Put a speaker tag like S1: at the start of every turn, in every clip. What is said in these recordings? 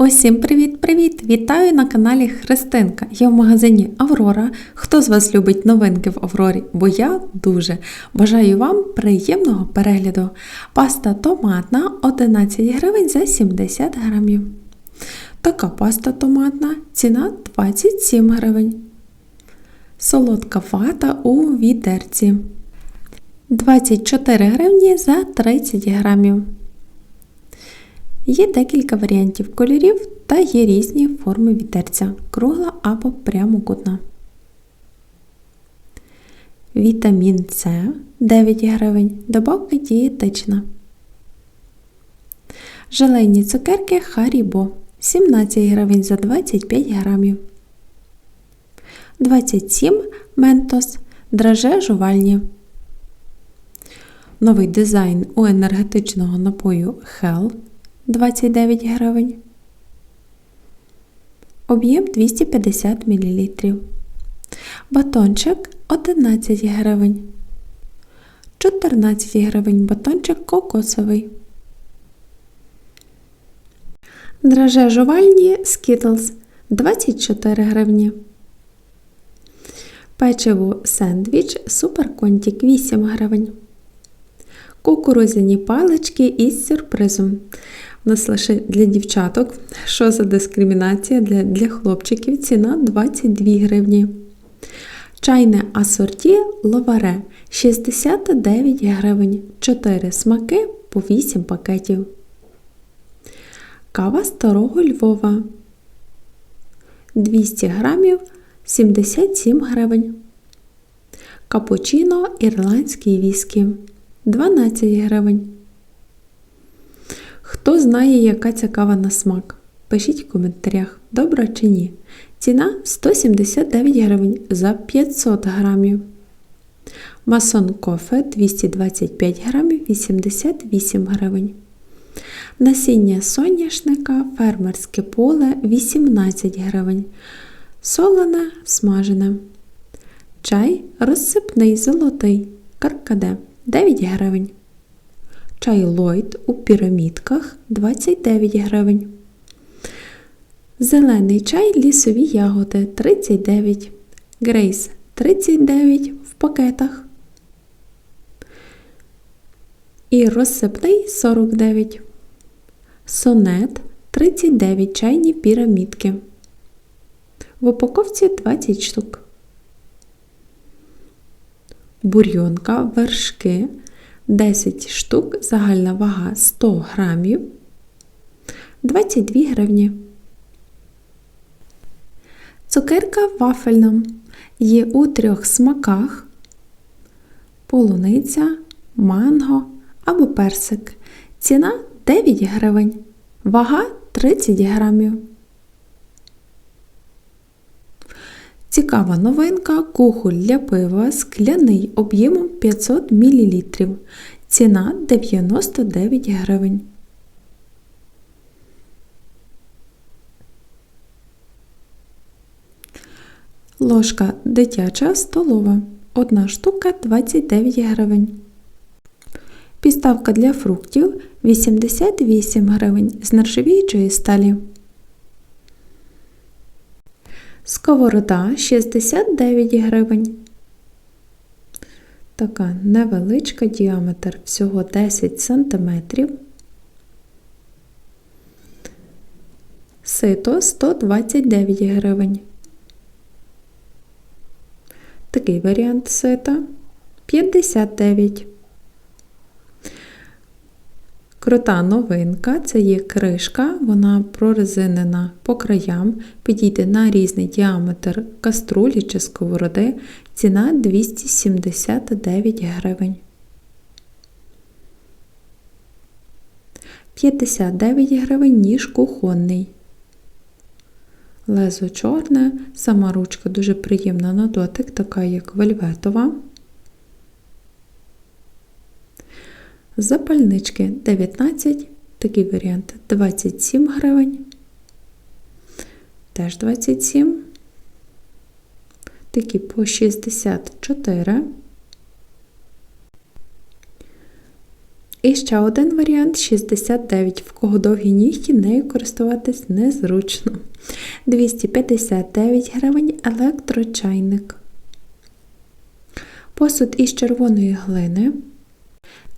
S1: Усім привіт-привіт! Вітаю на каналі Христинка. Я в магазині Аврора. Хто з вас любить новинки в Аврорі? Бо я дуже. Бажаю вам приємного перегляду. Паста томатна 11 гривень за 70 грамів. Така паста томатна, ціна 27 гривень. Солодка вата у відерці. 24 гривні за 30 грамів. Є декілька варіантів кольорів та є різні форми вітерця кругла або прямокутна. Вітамін С 9 гривень. Добавка дієтична. Желейні цукерки Харібо 17 гривень за 25 грамів. 27 Ментос. Драже жувальні. Новий дизайн у енергетичного напою Hell 29 гривень. Об'єм 250 мл. Батончик 11 гривень. 14 гривень батончик кокосовий. Драже жувальні Skittles 24 гривні. Печиво сендвіч Суперконтік 8 гривень. Кукурузяні палички із сюрпризом. Нас лише для дівчаток. Що за дискримінація для, для хлопчиків? Ціна 22 гривні. Чайне асорті ловаре 69 гривень. 4 смаки по 8 пакетів. Кава старого Львова 200 грамів 77 гривень. Капучино ірландський віскі 12 гривень. Хто знає, яка ця кава на смак? Пишіть в коментарях, добра чи ні. Ціна 179 гривень за 500 грамів. Масон кофе 225 грамів 88 гривень. Насіння соняшника фермерське поле 18 гривень. Солене смажене. Чай розсипний золотий. Каркаде 9 гривень. Чай Ллойд у пірамідках 29 гривень. Зелений чай лісові ягоди 39. Грейс 39 в пакетах. І розсипний 49. Сонет 39 чайні пірамідки. В упаковці 20 штук. Бурйонка вершки 10 штук, загальна вага 100 грамів, 22 гривні. Цукерка вафельна є у трьох смаках: полуниця, манго або персик. Ціна 9 гривень, вага 30 грамів. Цікава новинка кухоль для пива скляний об'ємом 500 мл. Ціна 99 гривень. Ложка дитяча столова. Одна штука 29 гривень. Підставка для фруктів 88 гривень з нержавіючої сталі. Сковорода 69 гривень. Така невеличка діаметр всього 10 см. Сито 129 гривень. Такий варіант сита 59. Крута новинка це є кришка, вона прорезинена по краям, підійде на різний діаметр каструлі чи сковороди. Ціна 279 гривень. 59 гривень ніж кухонний. Лезо чорне, сама ручка дуже приємна на дотик, така як вельветова. Запальнички 19, такий варіант 27 гривень. Теж 27. Такі по 64. І ще один варіант 69, в кого довгі нігті, нею користуватись незручно. 259 гривень електрочайник. Посуд із червоної глини.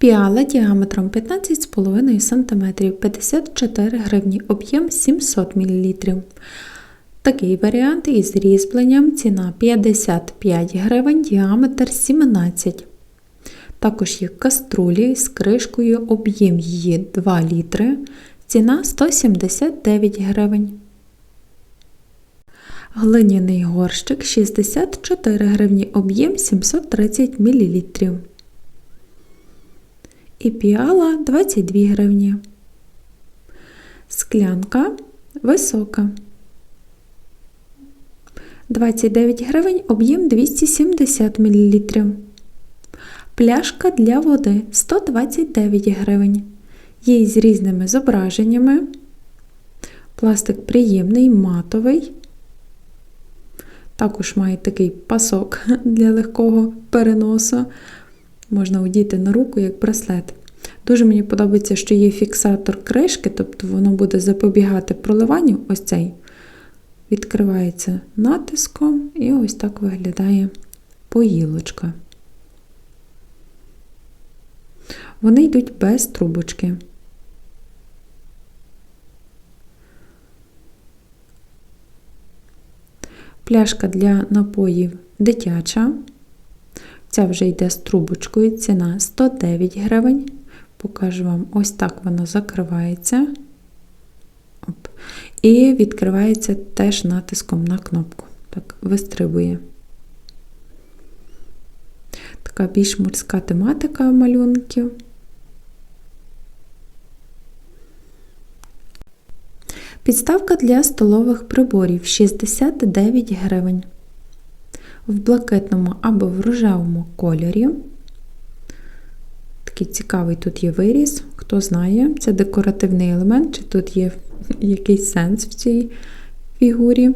S1: Піала діаметром 15,5 см 54 гривні, об'єм 700 мл. Такий варіант із різьбленням ціна 55 гривень, діаметр 17 Також є каструлі з кришкою, об'єм її 2 літри, ціна 179 гривень. Глиняний горщик 64 гривні, об'єм 730 мл. І піала 22 гривні. Склянка висока. 29 гривень, об'єм 270 мл. Пляшка для води 129 гривень. Є з різними зображеннями. Пластик приємний, матовий. Також має такий пасок для легкого переносу. Можна одіти на руку як браслет. Дуже мені подобається, що є фіксатор кришки, тобто воно буде запобігати проливанню. Ось цей. Відкривається натиском, і ось так виглядає поїлочка. Вони йдуть без трубочки. Пляшка для напоїв дитяча. Ця вже йде з трубочкою, ціна 109 гривень. Покажу вам, ось так вона закривається. Оп. І відкривається теж натиском на кнопку. Так, вистрибує. Така більш морська тематика малюнків. Підставка для столових приборів 69 гривень. В блакитному або в рожевому кольорі. Такий цікавий тут є виріз. Хто знає, це декоративний елемент, чи тут є якийсь сенс в цій фігурі.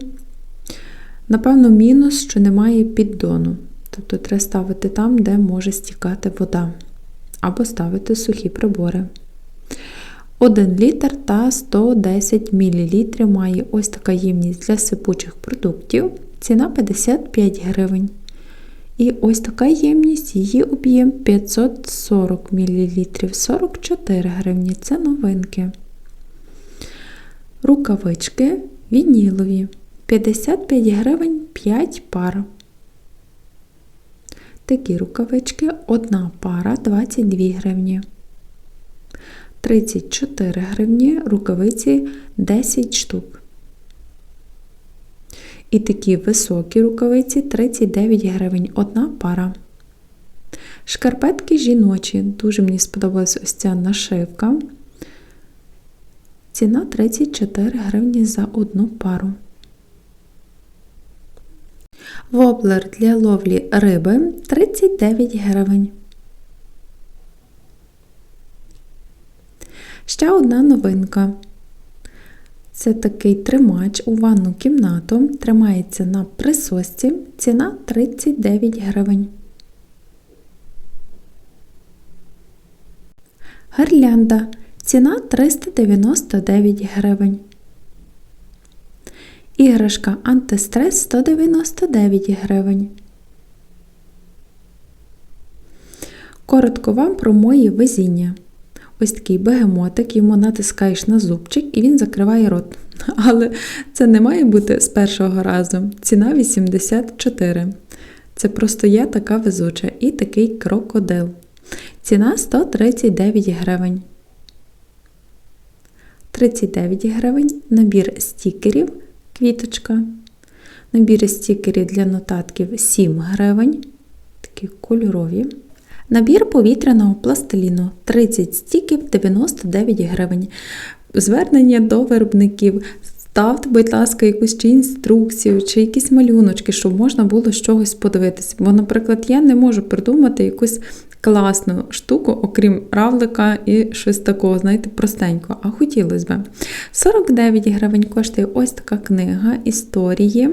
S1: Напевно, мінус, що немає піддону. Тобто треба ставити там, де може стікати вода. Або ставити сухі прибори. 1 літр та 110 мл має ось така ємність для сипучих продуктів. Ціна 55 гривень. І ось така ємність, її об'єм 540 мл, 44 гривні. Це новинки. Рукавички вінілові 55 гривень 5 пар. Такі рукавички одна пара 22 гривні. 34 гривні рукавиці 10 штук. І такі високі рукавиці 39 гривень одна пара. Шкарпетки жіночі. Дуже мені сподобалась ось ця нашивка. Ціна 34 гривні за одну пару. Воблер для ловлі риби 39 гривень. Ще одна новинка. Це такий тримач у ванну кімнату. Тримається на присосці. Ціна 39 гривень. Гирлянда. Ціна 399 гривень. Іграшка антистрес 199 гривень. Коротко вам про моє везіння. Ось такий бегемотик, йому натискаєш на зубчик і він закриває рот. Але це не має бути з першого разу. Ціна 84. Це просто я така везуча. І такий крокодил. Ціна 139 гривень. 39 гривень. Набір стікерів, квіточка. Набір стікерів для нотатків 7 гривень. Такі кольорові. Набір повітряного пластиліну 30 стіків 99 гривень. Звернення до виробників. Ставте, будь ласка, якусь чи інструкцію, чи якісь малюночки, щоб можна було з чогось подивитися. Бо, наприклад, я не можу придумати якусь класну штуку, окрім равлика і щось такого, знаєте, простенького. А хотілося б. 49 гривень коштує ось така книга історії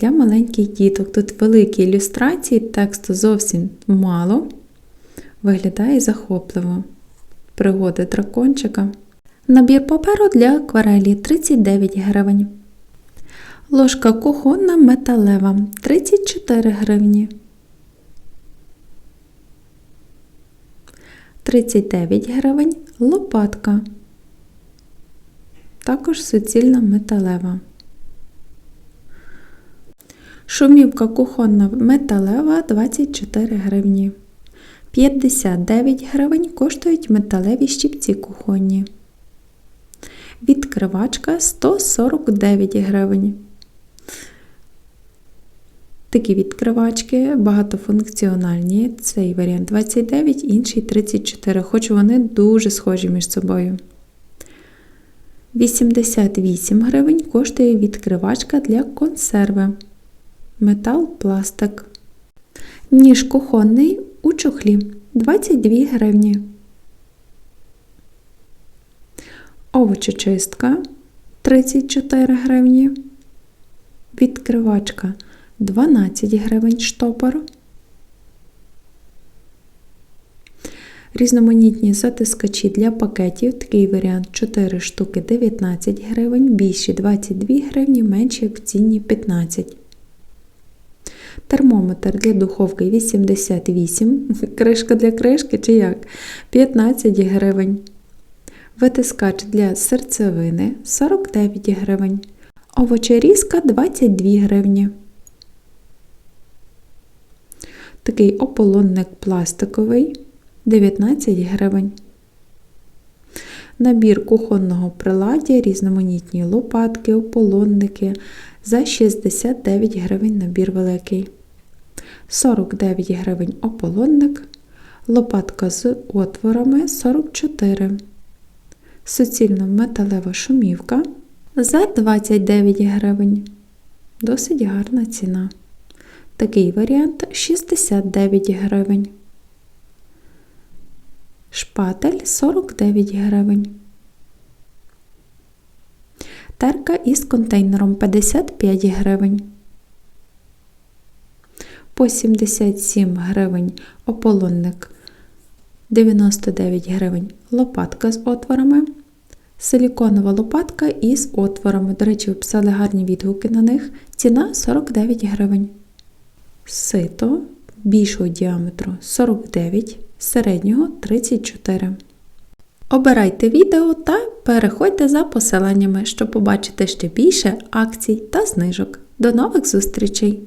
S1: для маленьких діток. Тут великі ілюстрації, тексту зовсім мало. Виглядає захопливо. Пригоди дракончика. Набір паперу для акварелі 39 гривень. Ложка кухонна металева 34 гривні. 39 гривень лопатка. Також суцільна металева. Шумівка кухонна металева 24 гривні. 59 гривень коштують металеві щипці кухонні. Відкривачка 149 гривень. Такі відкривачки багатофункціональні. Цей варіант 29, інший 34, хоч вони дуже схожі між собою. 88 гривень коштує відкривачка для консерви. Метал пластик. Ніж кухонний чохлі 22 гривні. Овочечистка 34 гривні. Відкривачка 12 гривень штопор. Різноманітні затискачі для пакетів. Такий варіант 4 штуки 19 гривень, більші 22 гривні, менші акційні 15. Термометр для духовки 88, кришка для кришки чи як 15 гривень. Витискач для серцевини 49 гривень. Овочерізка 22 гривні. Такий ополонник пластиковий 19 гривень. Набір кухонного приладдя, різноманітні лопатки, ополонники за 69 гривень набір великий. 49 гривень ополонник, лопатка з отворами 44. Суцільна металева шумівка за 29 гривень. Досить гарна ціна. Такий варіант 69 гривень. Шпатель 49 гривень. Терка із контейнером 55 гривень. По 77 гривень ополонник 99 гривень лопатка з отворами. Силіконова лопатка із отворами. До речі, ви писали гарні відгуки на них. Ціна 49 гривень. Сито більшого діаметру 49, середнього 34. Обирайте відео та переходьте за посиланнями, щоб побачити ще більше акцій та знижок. До нових зустрічей!